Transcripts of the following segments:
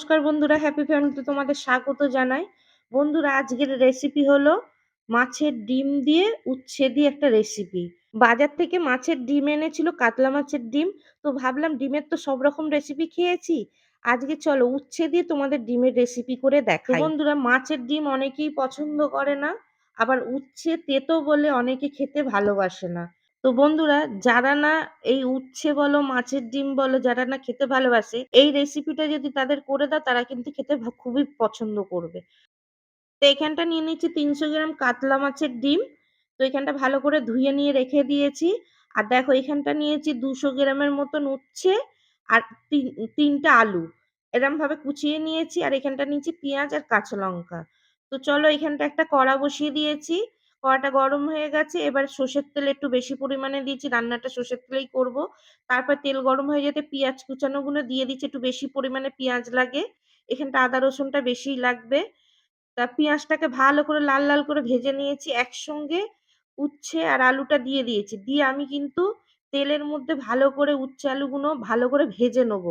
নমস্কার বন্ধুরা হ্যাপি ফ্যামিলিতে তোমাদের স্বাগত জানাই। বন্ধুরা আজকের রেসিপি হলো মাছের ডিম দিয়ে উচ্ছে দিয়ে একটা রেসিপি বাজার থেকে মাছের ডিম এনেছিল কাতলা মাছের ডিম। তো ভাবলাম ডিমের তো সব রকম রেসিপি খেয়েছি। আজকে চলো উচ্ছে দিয়ে তোমাদের ডিমের রেসিপি করে দেখাই। বন্ধুরা মাছের ডিম অনেকেই পছন্দ করে না। আবার উচ্ছে তেতো বলে অনেকে খেতে ভালোবাসে না। তো বন্ধুরা, যারা না এই উচ্ছে বলো, মাছের ডিম বলো, যারা না খেতে ভালোবাসে, এই রেসিপিটা যদি তাদের করে দাও, তারা কিন্তু খেতে খুবই পছন্দ করবে। তো এখানটা নিয়ে নিচ্ছি তিনশো গ্রাম কাতলা মাছের ডিম। তো এখানটা ভালো করে ধুয়ে নিয়ে রেখে দিয়েছি। আর দেখো, এখানটা নিয়েছি দুশো গ্রামের মতন উচ্ছে আর তিন, তিনটা আলু। এরম ভাবে কুচিয়ে নিয়েছি। আর এখানটা নিয়েছি পেঁয়াজ আর কাঁচা লঙ্কা। তো চলো, এখানটা একটা কড়া বসিয়ে দিয়েছি। কড়াটা গরম হয়ে গেছে, এবার সর্ষের তেল একটু বেশি পরিমাণে দিয়েছি, রান্নাটা সর্ষের তেলেই করব। তারপর তেল গরম হয়ে যেতে পেঁয়াজ কুচানোগুলো দিয়ে দিচ্ছি, একটু বেশি পরিমাণে পেঁয়াজ লাগে, এখানটা আদা, রসুনটা বেশি লাগবে। তা পেঁয়াজটাকে ভালো করে লাল লাল করে ভেজে নিয়েছি, একসঙ্গে উচ্ছে আর আলুটা দিয়ে দিয়েছি, দিয়ে আমি কিন্তু তেলের মধ্যে ভালো করে উচ্ছে আলুগুলো ভালো করে ভেজে নেব।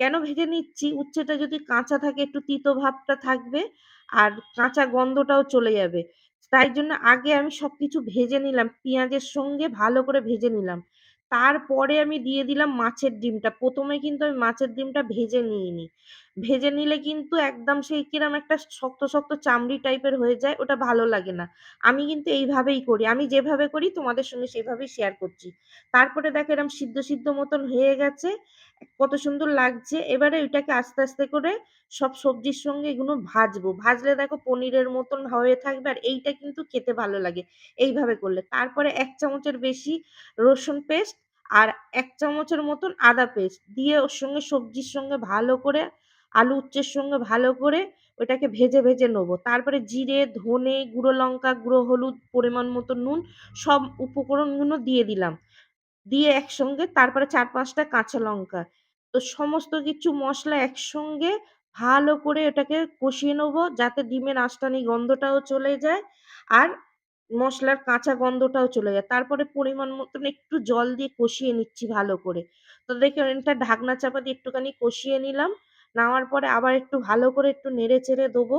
কেন ভেজে নিচ্ছি? উচ্ছেটা যদি কাঁচা থাকে, একটু তিতো ভাবটা থাকবে, আর কাঁচা গন্ধটাও চলে যাবে। তাই জন্য আগে আমি সবকিছু ভেজে নিলাম, পেঁয়াজের সঙ্গে ভালো করে ভেজে নিলাম। তারপরে আমি দিয়ে দিলাম মাছের ডিমটা। প্রথমে কিন্তু আমি মাছের ডিমটা ভেজে নিইনি। ভেজে নিলে কিন্তু একদম সেই কিরম একটা শক্ত শক্ত চামড়ি টাইপের হয়ে যায়, ওটা ভালো লাগে না। আমি কিন্তু এইভাবেই করি। আমি যেভাবে করি, তোমাদের সঙ্গে সেভাবেই শেয়ার করছি। তারপরে দেখো এরম সিদ্ধ সিদ্ধ মতন হয়ে গেছে। কত সুন্দর লাগছে। এবারে ওইটাকে আস্তে আস্তে করে সব সবজির সঙ্গে এগুলো ভাজবো। ভাজলে দেখো পনিরের মতন হয়ে থাকবে আর এইটা কিন্তু খেতে ভালো লাগে। এইভাবে করলে। তারপরে এক চামচের বেশি রসুন পেস্ট আর এক চামচের মতন আদা পেস্ট দিয়ে ওর সঙ্গে সবজির সঙ্গে ভালো করে, আলু উচ্চের সঙ্গে ভালো করে ওটাকে ভেজে ভেজে নেব। তারপরে জিরে, ধনে, গুঁড়ো লঙ্কা, গুঁড়ো হলুদ পরিমাণ মতো নুন সব উপকরণগুলো দিয়ে দিলাম। দিয়ে একসঙ্গে তারপরে চার পাঁচটা কাঁচা লঙ্কা। তো সমস্ত কিছু মশলা একসঙ্গে ভালো করে এটাকে কষিয়ে নেব যাতে ডিমের আঁশটানি গন্ধটাও চলে যায় আর মশলার কাঁচা গন্ধটাও চলে যায়। তারপরে পরিমাণ মতন একটু জল দিয়ে কষিয়ে নিচ্ছি ভালো করে। তো দেখে এটা ঢাকনা চাপা দিয়ে একটুখানি কষিয়ে নিলাম। নেওয়ার পরে আবার একটু ভালো করে একটু নেড়ে চেড়ে দেবো।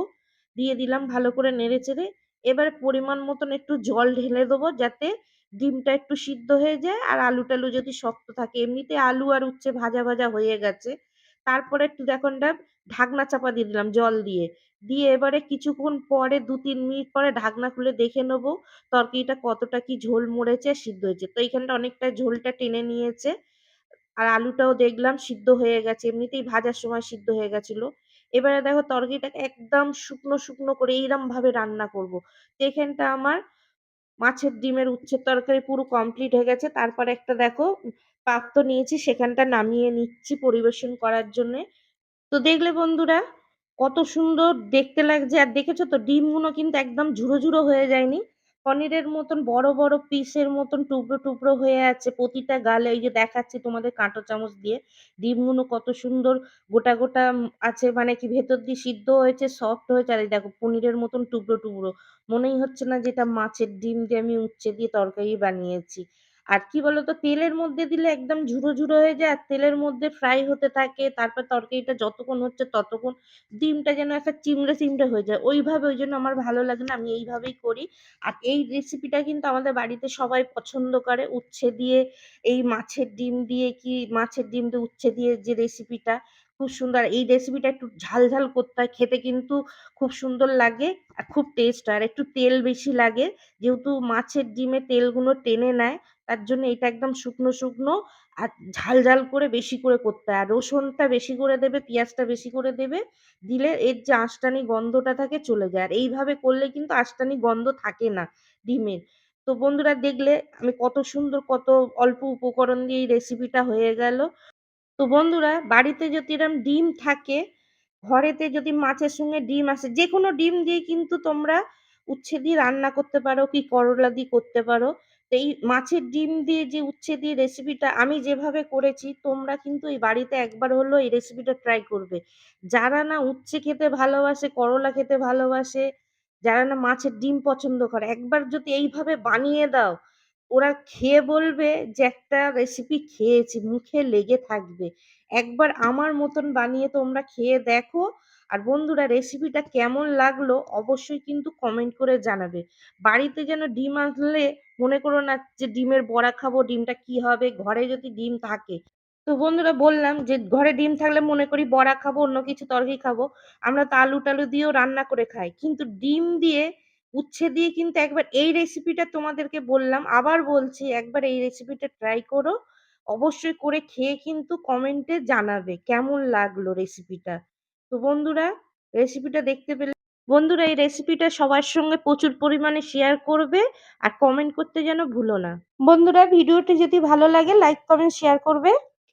দিয়ে দিলাম ভালো করে নেড়ে চেড়ে। এবারে পরিমাণ মতন একটু জল ঢেলে দেবো যাতে ডিমটা একটু সিদ্ধ হয়ে যায় আর আলু টালু যদি শক্ত থাকে। এমনিতে আলু আর উচ্ছে ভাজা ভাজা হয়ে গেছে। তারপরে একটু দেখুন ঢাকনা চাপা দিয়ে দিলাম জল দিয়ে। দিয়ে এবারে কিছুক্ষণ পরে দু তিন মিনিট পরে ঢাকনা খুলে দেখে নেব তরকারিটা কতটা কি ঝোল মরেছে সিদ্ধ হয়েছে। তো এইখানটা অনেকটা ঝোলটা টেনে নিয়েছে। আর আলুটাও দেখলাম সিদ্ধ হয়ে গেছে। এমনিতেই ভাজার সময় সিদ্ধ হয়ে গেছিল। এবারে দেখো তরকারিটাকে একদম শুকনো শুকনো করে এইরকম ভাবে রান্না করব। তো এখানটা আমার মাছের ডিমের উচ্ছের তরকারি পুরো কমপ্লিট হয়ে গেছে। তারপর একটা দেখো, পাত্র নিয়েছি, সেখানটা নামিয়ে নিচ্ছি পরিবেশন করার জন্যে। তো দেখলে বন্ধুরা, কত সুন্দর দেখতে লাগছে। আর দেখেছ তো, ডিমগুলো কিন্তু একদম ঝুড়ো ঝুড়ো হয়ে যায়নি। পনিরের মতন বড় বড় পিসের মতন টুকরো টুকরো হয়ে আছে প্রতিটা গালে। এই যে দেখাচ্ছি তোমাদের কাঁটো চামচ দিয়ে। ডিমগুলো কত সুন্দর গোটা গোটা আছে। মানে কি ভেতর দিয়ে সিদ্ধ হয়েছে সফট হয়েছে। আর দেখো পনিরের মতন টুকরো টুকরো। মনেই হচ্ছে না যেটা মাছের ডিম দিয়ে আমি উচ্ছে দিয়ে তরকারি বানিয়েছি। আর কি বলতো, তেলের মধ্যে দিলে একদম ঝুরো ঝুরো হয়ে যায় আর তেলের মধ্যে ফ্রাই হতে থাকে, তারপর তরকারিটা যতক্ষণ হচ্ছে ততক্ষণ ডিমটা যেন একটা চিমড়ে চিমড়ে হয়ে যায়। ওইভাবে ওই জন্য আমার ভালো লাগে না, আমি এইভাবেই করি। আর এই রেসিপিটা কিন্তু আমাদের বাড়িতে সবাই পছন্দ করে, উচ্ছে দিয়ে, এই মাছের ডিম দিয়ে কি, মাছের ডিম দিয়ে উচ্ছে দিয়ে যে রেসিপিটা খুব সুন্দর। এই রেসিপিটা একটু ঝাল ঝাল করতে হয়, খেতে কিন্তু খুব সুন্দর লাগে আর খুব টেস্ট হয়। আর একটু তেল বেশি লাগে, যেহেতু মাছের ডিমে তেলগুলো টেনে নেয়, তার জন্য এটা একদম শুকনো শুকনো আর ঝাল ঝাল করে বেশি করে করতে হয়। আর রসুনটা বেশি করে দেবে, পেঁয়াজটা বেশি করে দেবে, দিলে এর যে আঁশটানি গন্ধটা থাকে চলে যায়। আর এইভাবে করলে কিন্তু আঁশটানি গন্ধ থাকে না ডিমের তো বন্ধুরা দেখলে আমি কত সুন্দর, কত অল্প উপকরণ দিয়ে এই রেসিপিটা হয়ে গেল। তো বন্ধুরা, বাড়িতে যদি এরম ডিম থাকে, ঘরেতে যদি মাছের সঙ্গে ডিম আসে যে কোনো ডিম দিয়ে কিন্তু তোমরা উচ্ছে দিয়ে রান্না করতে পারো কি করলা দিয়ে করতে পারো। তো এই মাছের ডিম দিয়ে যে উচ্ছে দিয়ে রেসিপিটা আমি যেভাবে করেছি, তোমরা কিন্তু এই বাড়িতে একবার হলেও এই রেসিপিটা ট্রাই করবে। যারা না উচ্ছে খেতে ভালোবাসে, করলা খেতে ভালোবাসে, যারা না মাছের ডিম পছন্দ করে, একবার যদি এইভাবে বানিয়ে দাও ওরা খেয়ে বলবে যে, একটা রেসিপি খেয়েছি, মুখে লেগে থাকবে। একবার আমার মতন বানিয়ে তোমরা খেয়ে দেখো। আর বন্ধুরা রেসিপিটা কেমন লাগল অবশ্যই কিন্তু কমেন্ট করে জানাবে। বাড়িতে যেন ডিম আনলে মনে করো না যে, ডিমের বড়া খাব, ডিমটা কি হবে? ঘরে যদি ডিম থাকে। তো বন্ধুরা, বললাম যে, ঘরে ডিম থাকলে মনে করি বড়া খাব, অন্য কিছু তরকারি খাব। আমরা তো আলু টালু দিয়েও রান্না করে খাই। কিন্তু ডিম দিয়ে উচ্ছে দিয়ে কিন্তু একবার এই রেসিপিটা তোমাদেরকে বললাম। আবার বলছি, একবার এই রেসিপিটা ট্রাই করো। অবশ্যই করে খেয়ে কিন্তু কমেন্টে জানাবে কেমন লাগল রেসিপিটা তো বন্ধুরা রেসিপিটা দেখতে পেলে বন্ধুরা, এই রেসিপিটা সবার সঙ্গে প্রচুর পরিমাণে শেয়ার করবে আর কমেন্ট করতে যেন ভুলো না। বন্ধুরা, ভিডিওটি যদি ভালো লাগে লাইক কমেন্ট শেয়ার করবে।